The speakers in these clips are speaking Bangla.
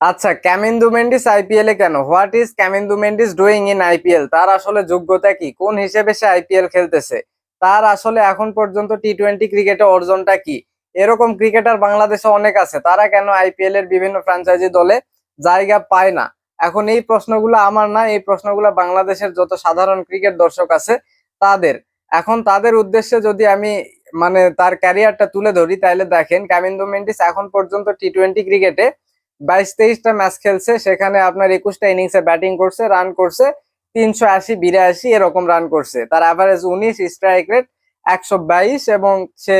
আচ্ছা ক্যামিন্দু মেন্ডিস আইপিএল এ কেন? What is Kamindu Mendis doing in IPL তার আসলে যোগ্যতা কি? কোন হিসেবে সে আইপিএল খেলতেছে? তার আসলে এখন পর্যন্ত টি টোয়েন্টি ক্রিকেটে অর্জনটা কি? এরকম ক্রিকেটার বাংলাদেশে অনেক আছে। তারা কেন আইপিএল এর বিভিন্ন ফ্র্যাঞ্চাইজি দলে জায়গা পায় না? এখন এই প্রশ্নগুলো আমার না, এই প্রশ্নগুলো বাংলাদেশের যত সাধারণ ক্রিকেট দর্শক আছে, তাদের। এখন তাদের উদ্দেশ্যে যদি আমি মানে তার ক্যারিয়ারটা তুলে ধরি, তাহলে দেখেন ক্যামিন্দু মেন্ডিস এখন পর্যন্ত টি টোয়েন্টি ক্রিকেটে বাইশ তেইশটা ম্যাচ খেলছে, সেখানে আপনার একুশটা ইনিংসে ব্যাটিং করছে রান করছে, তিনশো আশি, বিরাশি এরকম রান করছে। তার অ্যাভারেজ উনিশ স্ট্রাইক রেট একশো বাইশ এবং সে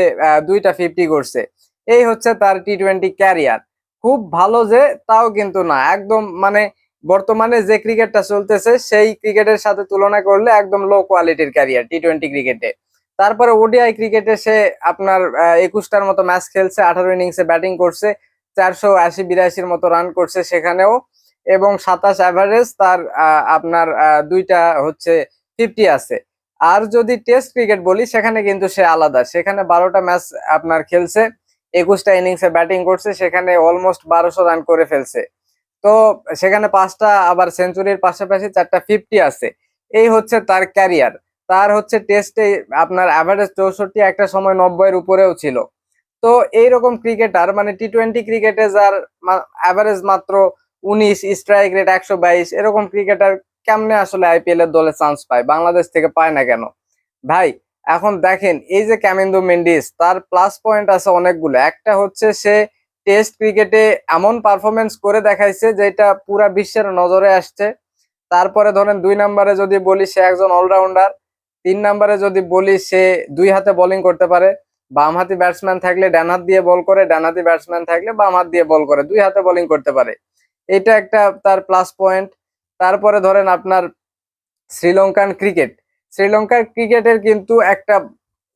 দুইটা ফিফটি করছে। এই হচ্ছে তার টি টোয়েন্টি ক্যারিয়ার খুব ভালো যে, তাও কিন্তু না। একদম মানে বর্তমানে যে ক্রিকেটটা চলতেছে, সেই ক্রিকেটের সাথে তুলনা করলে একদম লো কোয়ালিটির ক্যারিয়ার টি টোয়েন্টি ক্রিকেটে তারপরে ওডিআই ক্রিকেটে সে আপনার একুশটার মতো ম্যাচ খেলছে, আঠারো ইনিংসে ব্যাটিং করছে চারশো আশি বিরাশির মতো রান করছে সেখানেও এবং সাতাশ অ্যাভারেজ তার আপনার দুইটা হচ্ছে ফিফটি আছে। আর যদি টেস্ট ক্রিকেট বলি, সেখানে কিন্তু সে আলাদা। সেখানে বারোটা ম্যাচ আপনার খেলছে, একুশটা ইনিংসে ব্যাটিং করছে, সেখানে অলমোস্ট বারোশো রান করে ফেলছে। তো সেখানে পাঁচটা আবার সেঞ্চুরির পাশাপাশি চারটা ফিফটি আছে। এই হচ্ছে তার ক্যারিয়ার তার হচ্ছে টেস্টে আপনার অ্যাভারেজ চৌষট্টি, একটা সময় নব্বইয়ের উপরেও ছিল। তো এইরকম ক্রিকেটার মানে টি টোয়েন্টি ক্রিকেটে যার অ্যাভারেজ মাত্র উনিশ স্ট্রাইক রেট একশো বাইশ, এরকম ক্রিকেটার কেমনে আসলে আইপিএল এর দলে চান্স পায়? বাংলাদেশ থেকে পায় না কেন? ভাই, এখন দেখেন, এই যে ক্যামিন্দু মেন্ডিস তার প্লাস পয়েন্ট আছে অনেকগুলো। একটা হচ্ছে সে টেস্ট ক্রিকেটে এমন পারফরমেন্স করে দেখাইছে যেটা পুরা বিশ্বের নজরে আসছে। তারপরে ধরেন দুই নম্বরে যদি বলি সে একজন অলরাউন্ডার তিন নম্বরে যদি বলি সে দুই হাতে বোলিং করতে পারে। বাম হাতি ব্যাটসম্যান থাকলে ডান হাত দিয়ে বল করে, ডান হাতি ব্যাটসম্যান থাকলে বাম হাত দিয়ে বল করে, দুই হাতে বোলিং করতে পারে। এটা একটা তার প্লাস পয়েন্ট তারপরে ধরেন আপনার শ্রীলঙ্কান ক্রিকেট শ্রীলঙ্কার ক্রিকেটের কিন্তু একটা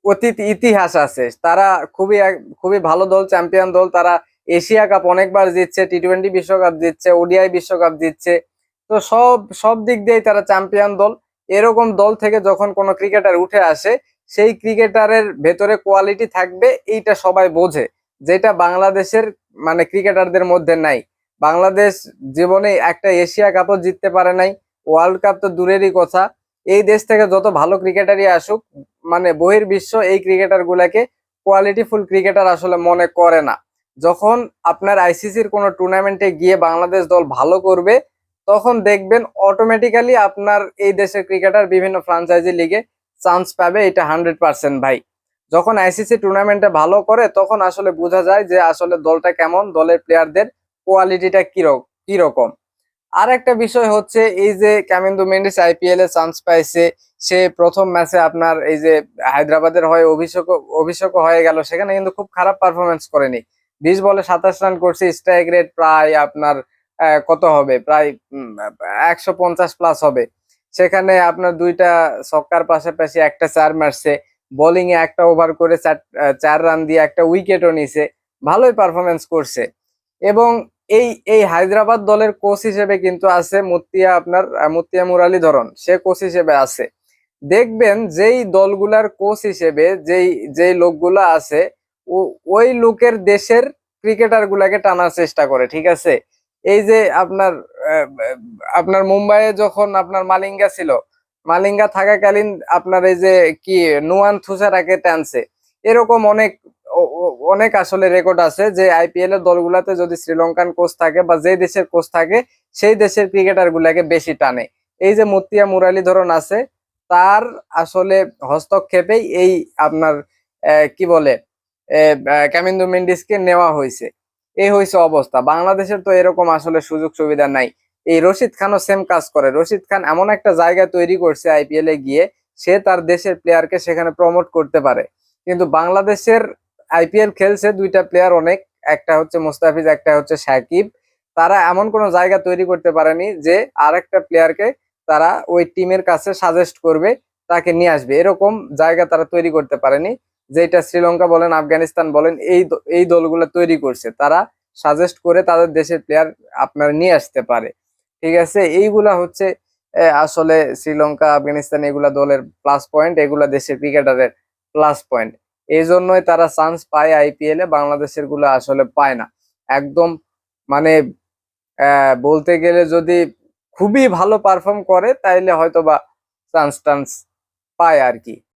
অতীত ইতিহাস আছে। তারা খুবই খুবই ভালো দল চ্যাম্পিয়ন দল। তারা এশিয়া কাপ অনেকবার জিতছে টি টোয়েন্টি বিশ্বকাপ জিতছে ওডিআই বিশ্বকাপ জিতছে। তো সব সব দিক দিয়েই তারা চ্যাম্পিয়ন দল। এরকম দল থেকে যখন কোনো ক্রিকেটার উঠে আসে সেই ক্রিকেটারের ভেতরে কোয়ালিটি থাকবে, এইটা সবাই বোঝে। যেটা বাংলাদেশের মানে ক্রিকেটারদের মধ্যে নাই। বাংলাদেশ জীবনে একটা এশিয়া কাপও জিততে পারে নাই। ওয়ার্ল্ড কাপ তো দূরেরই কথা। এই দেশ থেকে যত ভালো ক্রিকেটারই আসুক মানে বহির্বিশ্ব এই ক্রিকেটার গুলাকে কোয়ালিটিফুল ক্রিকেটার আসলে মনে করে না। যখন আপনার আইসিসির কোনো টুর্নামেন্টে গিয়ে বাংলাদেশ দল ভালো করবে, তখন দেখবেন অটোমেটিক্যালি আপনার এই দেশের ক্রিকেটার বিভিন্ন ফ্রাঞ্চাইজি লিগে চান্স পাবে, এটা হান্ড্রেড পার্সেন্ট ভাই। যখন আইসিসি টুর্নামেন্টে ভালো করে, তখন আসলে বোঝা যায় যে আসলে দলটা কেমন, দলের প্লেয়ারদের কোয়ালিটিটা কীরকম। আর একটা বিষয় হচ্ছে, এই যে ক্যামিন্দু মেন্ডিস আইপিএল এ চান্স পাইছে, সে প্রথম ম্যাচে আপনার এই যে হায়দ্রাবাদের হয়ে অভিষেক অভিষেক হয়ে গেল, সেখানে কিন্তু খুব খারাপ পারফরমেন্স করেনি। বিশ বলে সাতাশ রান করছে স্ট্রাইক রেট প্রায় আপনার কত হবে? প্রায় একশো পঞ্চাশ প্লাস হবে। সেখানে আপনার দুইটা ছক্কার পাশাপাশি একটা চার মারছে বোলিং এ একটা ওভার করে চার রান দিয়ে একটা উইকেটও নিছে, ভালোই পারফরমেন্স করছে। এবং এই এই হায়দ্রাবাদ দলের কোচ হিসেবে কিন্তু আছে মুতিয়া আপনার মুতিয়া মুরালি ধরন, সে কোচ হিসেবে আছে। দেখবেন যেই দলগুলার কোচ হিসেবে যেই যেই লোকগুলা আছে ওই লোকের দেশের ক্রিকেটার গুলাকে টানার চেষ্টা করে, ঠিক আছে? এই যে আপনার আপনার মুম্বাইয়ে যখন আপনার মালিঙ্গা ছিল, মালিঙ্গা থাকাকালীন আপনার এই যে কি নুয়ান থুসারাকে টানছে এরকম অনেক অনেক আসলে রেকর্ড আছে যে আইপিএল এর দলগুলাতে যদি শ্রীলঙ্কান কোচ থাকে বা যে দেশের কোচ থাকে, সেই দেশের ক্রিকেটার গুলাকে বেশি টানে। এই যে মুতিয়া মুরালীধরন আছে, তার আসলে হস্তক্ষেপেই এই আপনার কি বলে ক্যামিন্দু মেন্ডিসকে নেওয়া হয়েছে। এই হয়েছে অবস্থা। বাংলাদেশের তো এরকম আসলে সুযোগ সুবিধা নাই। এই রশিদ খানও সেম কাজ করে। রশিদ খান এমন একটা জায়গা তৈরি করছে আইপিএল এ গিয়ে, সে তার দেশের প্লেয়ারকে সেখানে প্রমোট করতে পারে। কিন্তু বাংলাদেশের আইপিএল খেলছে দুইটা প্লেয়ার অনেক, একটা হচ্ছে মুস্তাফিজ, একটা হচ্ছে সাকিব। তারা এমন কোনো জায়গা তৈরি করতে পারেনি যে আরেকটা প্লেয়ারকে তারা ওই টিমের কাছে সাজেস্ট করবে, তাকে নিয়ে আসবে। এরকম জায়গা তারা তৈরি করতে পারেনি। যেটা শ্রীলঙ্কা বলেন, আফগানিস্তান বলেন, এই এই দলগুলো তৈরি করছে। তারা সাজেস্ট করে তাদের দেশের প্লেয়ার আপনার নিয়ে আসতে পারে। ঠিক আছে? এইগুলা হচ্ছে আসলে শ্রীলঙ্কা, আফগানিস্তান এগুলা দলের প্লাস পয়েন্ট এগুলা দেশের ক্রিকেটারের প্লাস পয়েন্ট এই জন্যই তারা চান্স পায় আইপিএল এ, বাংলাদেশেরগুলো আসলে পায় না। একদম মানে বলতে গেলে যদি খুবই ভালো পারফর্ম করে, তাইলে হয়তো বা চান্স টান্স পায় আর কি।